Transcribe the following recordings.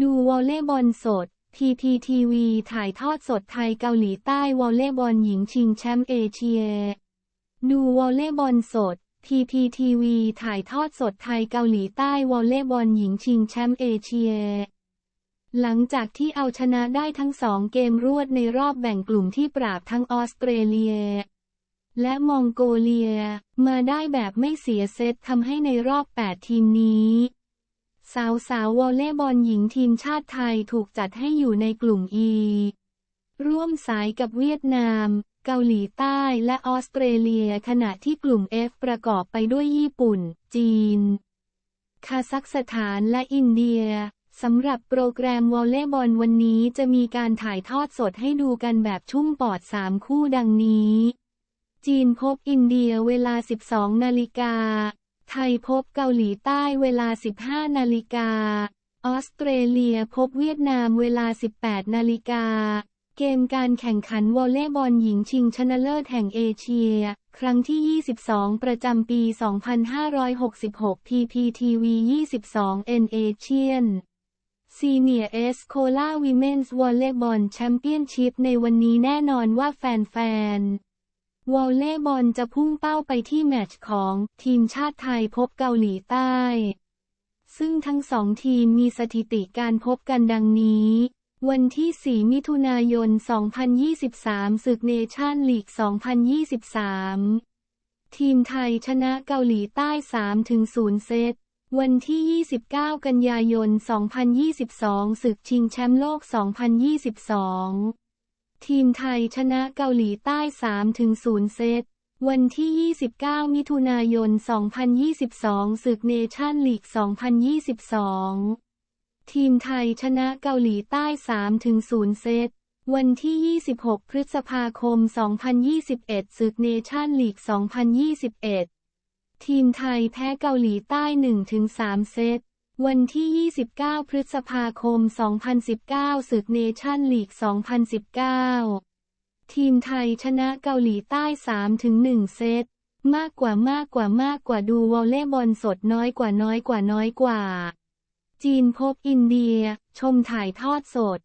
ดูวอลเลย์บอลสด PPTV ถ่ายทอดสดไทยเกาหลีใต้วอลเลย์บอลหญิงชิงแชมป์เอเชีย ดูวอลเลย์บอลสด PPTV ถ่ายทอดสดไทยเกาหลีใต้วอลเลย์บอลหญิงชิงแชมป์เอเชีย หลังจากที่เอาชนะได้ทั้งสองเกมรวดในรอบแบ่งกลุ่มที่ปราบทั้งออสเตรเลีย และมองโกเลีย มาได้แบบไม่เสียเซตทำให้ในรอบ 8 ทีมนี้ สาวสาววอลเลย์บอลหญิงทีมชาติไทยถูกจัดให้อยู่ในกลุ่ม E ร่วมสายกับเวียดนาม เกาหลีใต้และออสเตรเลียขณะที่กลุ่ม F ประกอบไปด้วยญี่ปุ่น จีน คาซัคสถานและอินเดียสำหรับโปรแกรมวอลเลย์บอลวันนี้จะมีการถ่ายทอดสดให้ดูกันแบบชุ่มปอด 3 คู่ดังนี้ จีนพบอินเดียเวลา 12 นาฬิกา ไทยพบเกาหลีใต้เวลา 15 นาฬิกา ออสเตรเลียพบเวียดนามเวลา 18 นาฬิกา เกมการแข่งขันวอลเลย์บอลหญิงชิงชนะเลิศแห่งเอเชีย ครั้งที่ 22 ประจำปี 2566 PPTV 22 N Asian Senior S c o l a Women's Volleyball Championship ในวันนี้แน่นอนว่าแฟนๆ วอลเลย์บอลจะพุ่งเป้าไปที่แมตช์ของทีมชาติไทยพบเกาหลีใต้ ซึ่งทั้งสองทีมมีสถิติการพบกันดังนี้ วันที่ 4 มิถุนายน 2023ศึกเนชั่นลีก 2023 ทีมไทยชนะเกาหลีใต้ 3-0 เซต วันที่ 29 กันยายน 2022ศึกชิงแชมป์โลก 2022 ทีมไทยชนะเกาหลีใต้ 3-0 เซต วันที่ 29 มิถุนายน 2022 ศึกเนชั่นลีก 2022 ทีมไทยชนะเกาหลีใต้ 3-0 เซต วันที่ 26 พฤษภาคม 2021 ศึกเนชั่นลีก 2021 ทีมไทยแพ้เกาหลีใต้ 1-3 เซต วันที่ 29 พฤษภาคม 2019 ศึกเนชั่นลีก 2019 ทีมไทยชนะเกาหลีใต้ 3-1 เซต มากกว่ามากกว่ามากกว่าดูวอลเลย์บอลสดน้อยกว่าน้อยกว่าน้อยกว่า จีนพบอินเดีย ชมถ่ายทอดสด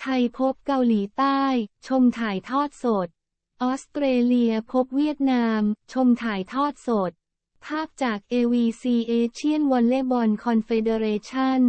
ไทยพบเกาหลีใต้ ชมถ่ายทอดสด ออสเตรเลียพบเวียดนาม ชมถ่ายทอดสด ภาพจาก AVC Asian Volleyball Confederation